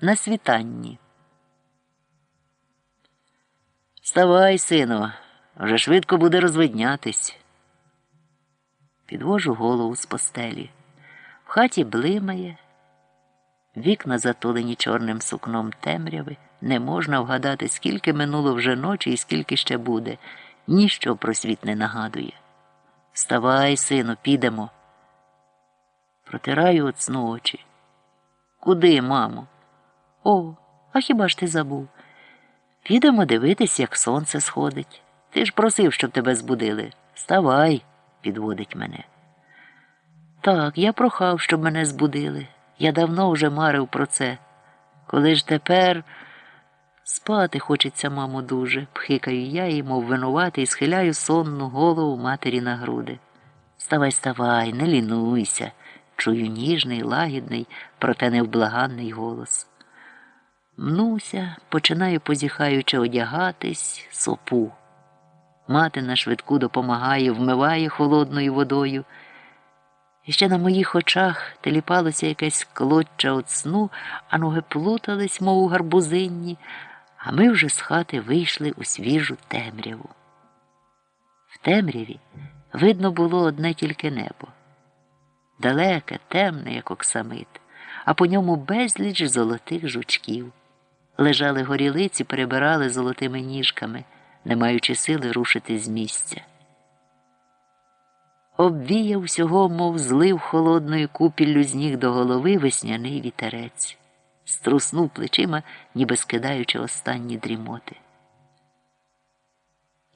На світанні. Вставай, сину, вже швидко буде розвиднятись. Підвожу голову з постелі. В хаті блимає, вікна затулені чорним сукном темряви. Не можна вгадати, скільки минуло вже ночі і скільки ще буде. Ніщо про світ не нагадує. Вставай, сину, підемо. Протираю от сну очі. Куди, мамо? О, а хіба ж ти забув? Підемо дивитись, як сонце сходить. Ти ж просив, щоб тебе збудили. Вставай, підводить мене. Так, я прохав, щоб мене збудили. Я давно вже марив про це. Коли ж тепер спати хочеться, мамо, дуже, пхикаю я і, мов винуватий, схиляю сонну голову матері на груди. Ставай, ставай, не лінуйся, чую ніжний, лагідний, проте невблаганний голос. Мнуся, починаю, позіхаючи, одягатись, сопу. Мати на швидку допомагає, вмиває холодною водою. І ще на моїх очах теліпалося якесь клочча от сну, а ноги плутались, мов у гарбузинні, а ми вже з хати вийшли у свіжу темряву. В темряві видно було одне тільки небо. Далеке, темне, як оксамит, а по ньому безліч золотих жучків. Лежали горілиці, перебирали золотими ніжками, не маючи сили рушити з місця. Обвіяв всього, мов злив холодною купіллю з ніг до голови весняний вітерець, струснув плечима, ніби скидаючи останні дрімоти.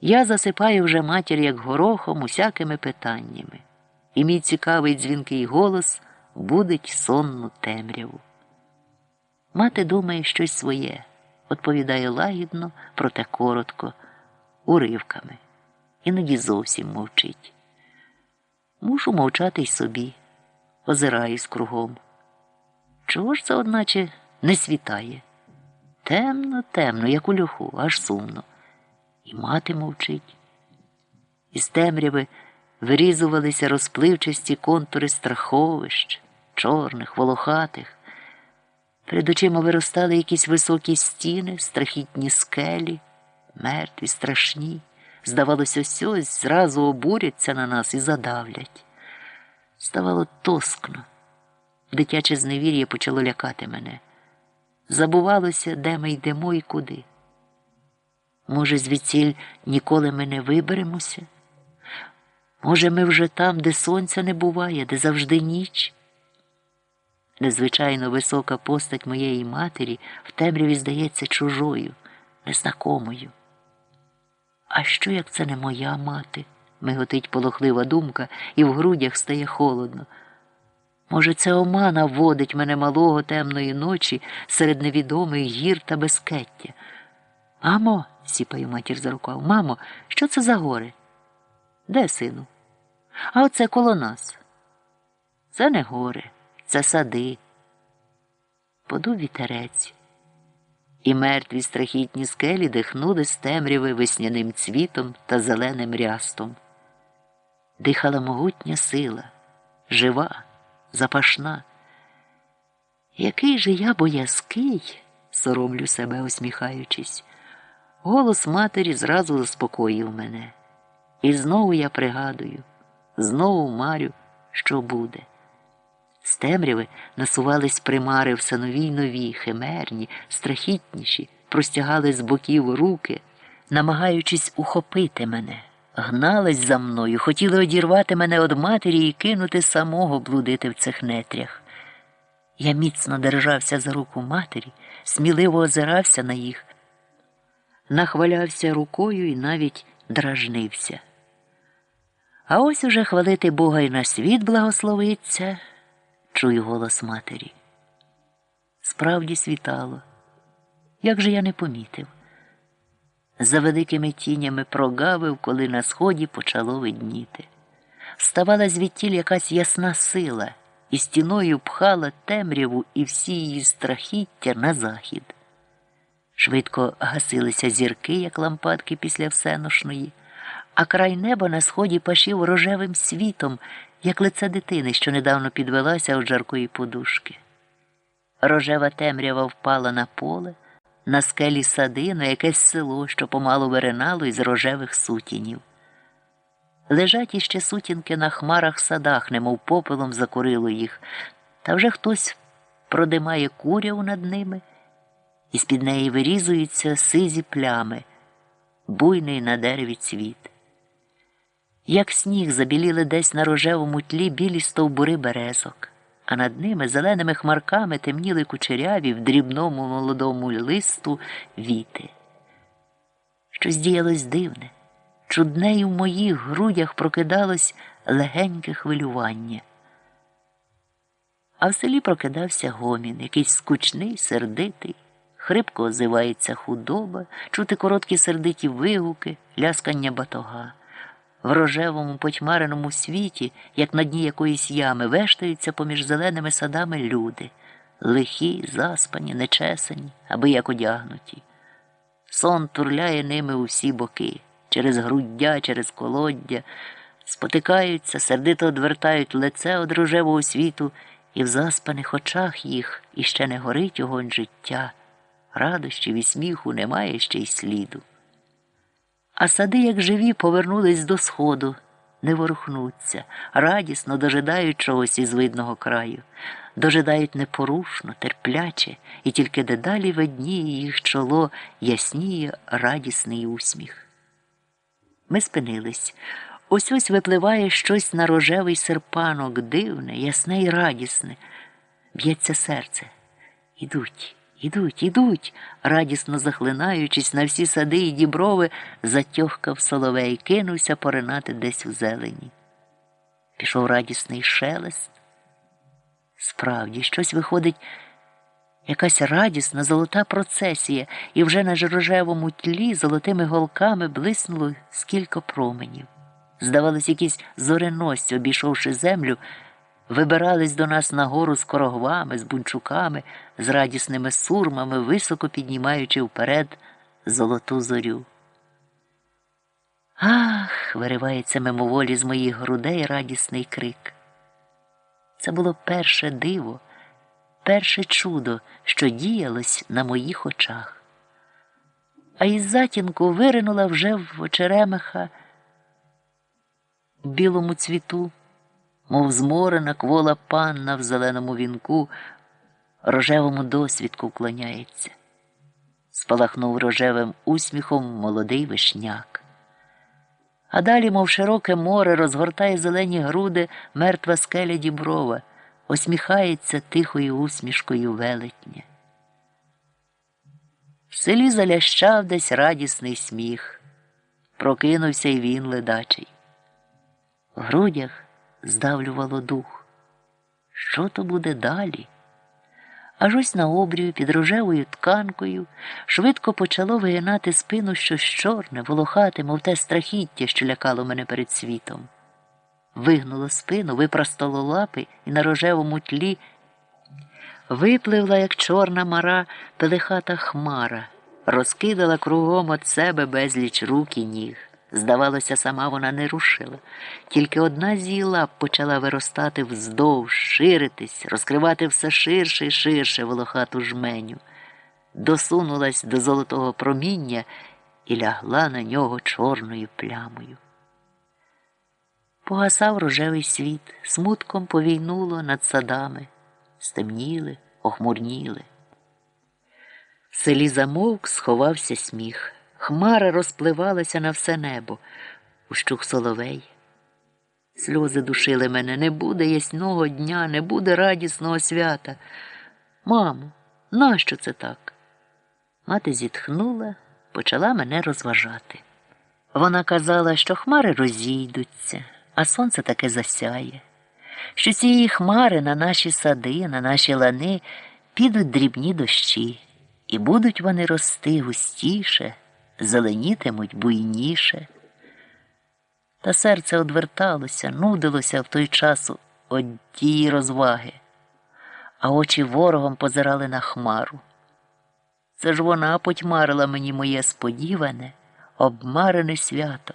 Я засипаю вже матір, як горохом, усякими питаннями, і мій цікавий дзвінкий голос будить сонну темряву. Мати думає щось своє, відповідає лагідно, проте коротко, уривками, іноді зовсім мовчить. Мушу мовчати й собі, озираюсь кругом. Чого ж це, одначе, не світає? Темно, темно, як у льоху, аж сумно. І мати мовчить. Із темряви вирізувалися розпливчасті контури страховищ, чорних, волохатих. Перед очима виростали якісь високі стіни, страхітні скелі, мертві, страшні. Здавалося, ось ось зразу обуряться на нас і задавлять. Ставало тоскно. Дитяче зневір'я почало лякати мене. Забувалося, де ми йдемо і куди. Може, звідсіль ніколи ми не виберемося? Може, ми вже там, де сонця не буває, де завжди ніч? Незвичайно висока постать моєї матері в темряві здається чужою, незнакомою. А що, як це не моя мати? миготить полохлива думка, і в грудях стає холодно. Може, це омана водить мене малого темної ночі серед невідомих гір та безкеття. Мамо, сіпаю матір за рукав, мамо, що це за гори? Де, сину? А оце коло нас. Це не гори, це сади. Подув вітерець і мертві страхітні скелі дихнули з темряви весняним цвітом та зеленим рястом. Дихала могутня сила, жива, запашна. Який же я боязкий, соромлю себе, усміхаючись. Голос матері зразу заспокоїв мене. І знову я пригадую, знову марю, що буде. З темряви насувались примари все нові й нові, химерні, страхітніші, простягали з боків руки, намагаючись ухопити мене, гнались за мною, хотіли одірвати мене від матері і кинути самого блудити в цих нетрях. Я міцно держався за руку матері, сміливо озирався на їх, нахвалявся рукою і навіть дражнився. А ось уже хвалити Бога і на світ благословиться чую голос матері. Справді світало. Як же я не помітив? За великими тінями прогавив, коли на сході почало видніти. Вставала звідтіль якась ясна сила і стіною пхала темряву і всі її страхіття на захід. Швидко гасилися зірки, як лампадки після всеношної, а край неба на сході пашів рожевим світом як лице дитини, що недавно підвелася від жаркої подушки. Рожева темрява впала на поле, на скелі сади, на якесь село, що помалу виринало із рожевих сутінів. Лежать іще сутінки на хмарах садах, немов попелом закурило їх, та вже хтось продимає куряв над ними, і з-під неї вирізуються сизі плями, буйний на дереві цвіт. Як сніг забіліли десь на рожевому тлі білі стовбури березок, а над ними зеленими хмарками темніли кучеряві в дрібному молодому листу віти. Щось діялось дивне, чудне й в моїх грудях прокидалось легеньке хвилювання. А в селі прокидався гомін, якийсь скучний, сердитий, хрипко озивається худоба, чути короткі сердиті вигуки, ляскання батога. В рожевому потьмареному світі, як на дні якоїсь ями, вештаються поміж зеленими садами люди, лихі, заспані, нечесані, аби як одягнуті. Сон турляє ними у всі боки, через груддя, через колоддя, спотикаються, сердито одвертають лице од рожевого світу, і в заспаних очах їх іще не горить огонь життя, радощів і сміху немає ще й сліду. А сади, як живі, повернулись до сходу, не ворухнуться, радісно дожидають чогось із видного краю, дожидають непорушно, терпляче, і тільки дедалі видніє їх чоло, ясніє радісний усміх. Ми спинились. Ось ось випливає щось на рожевий серпанок, дивне, ясне і радісне. Б'ється серце. Ідуть. Ідуть, ідуть, радісно захлинаючись на всі сади і діброви, затьохкав соловей, кинувся поринати десь у зелені. Пішов радісний шелест. Справді, щось виходить, якась радісна золота процесія, і вже на рожевому тлі золотими голками блиснуло скільки променів. Здавалось, якісь зореносці, обійшовши землю, вибирались до нас на гору з корогвами, з бунчуками, з радісними сурмами, високо піднімаючи вперед золоту зорю. Ах, виривається мимоволі з моїх грудей радісний крик. Це було перше диво, перше чудо, що діялось на моїх очах. А із затінку виринула вже в очеремеха в білому цвіту мов зморена квола панна в зеленому вінку, рожевому досвідку вклоняється. Спалахнув рожевим усміхом молодий вишняк. А далі, мов широке море, розгортає зелені груди мертва скеля діброва, осміхається тихою усмішкою велетня. В селі залящав десь радісний сміх, прокинувся й він ледачий. В грудях здавлювало дух. Що то буде далі? Аж ось на обрію під рожевою тканкою швидко почало вигинати спину щось чорне, волохате, мов те страхіття, що лякало мене перед світом. Вигнуло спину, випростало лапи і на рожевому тлі випливла, як чорна мара, пелехата хмара, розкидала кругом от себе безліч рук і ніг. Здавалося, сама вона не рушила, тільки одна з її почала виростати вздовж, ширитись, розкривати все ширше і ширше волохату жменю, досунулась до золотого проміння і лягла на нього чорною плямою. Погасав рожевий світ, смутком повійнуло над садами, стемніли, охмурніли. В селі замовк сховався сміх. Хмара розпливалася на все небо, ущух соловей. Сльози душили мене, не буде ясного дня, не буде радісного свята. Мамо, нащо це так? Мати зітхнула, почала мене розважати. Вона казала, що хмари розійдуться, а сонце таке засяє, що цієї хмари на наші сади, на наші лани підуть дрібні дощі, і будуть вони рости густіше зеленітимуть буйніше. Та серце одверталося, нудилося в той час од тієї розваги, а очі ворогом позирали на хмару. Це ж вона потьмарила мені моє сподіване, обмарене свято,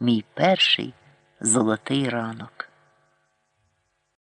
мій перший золотий ранок.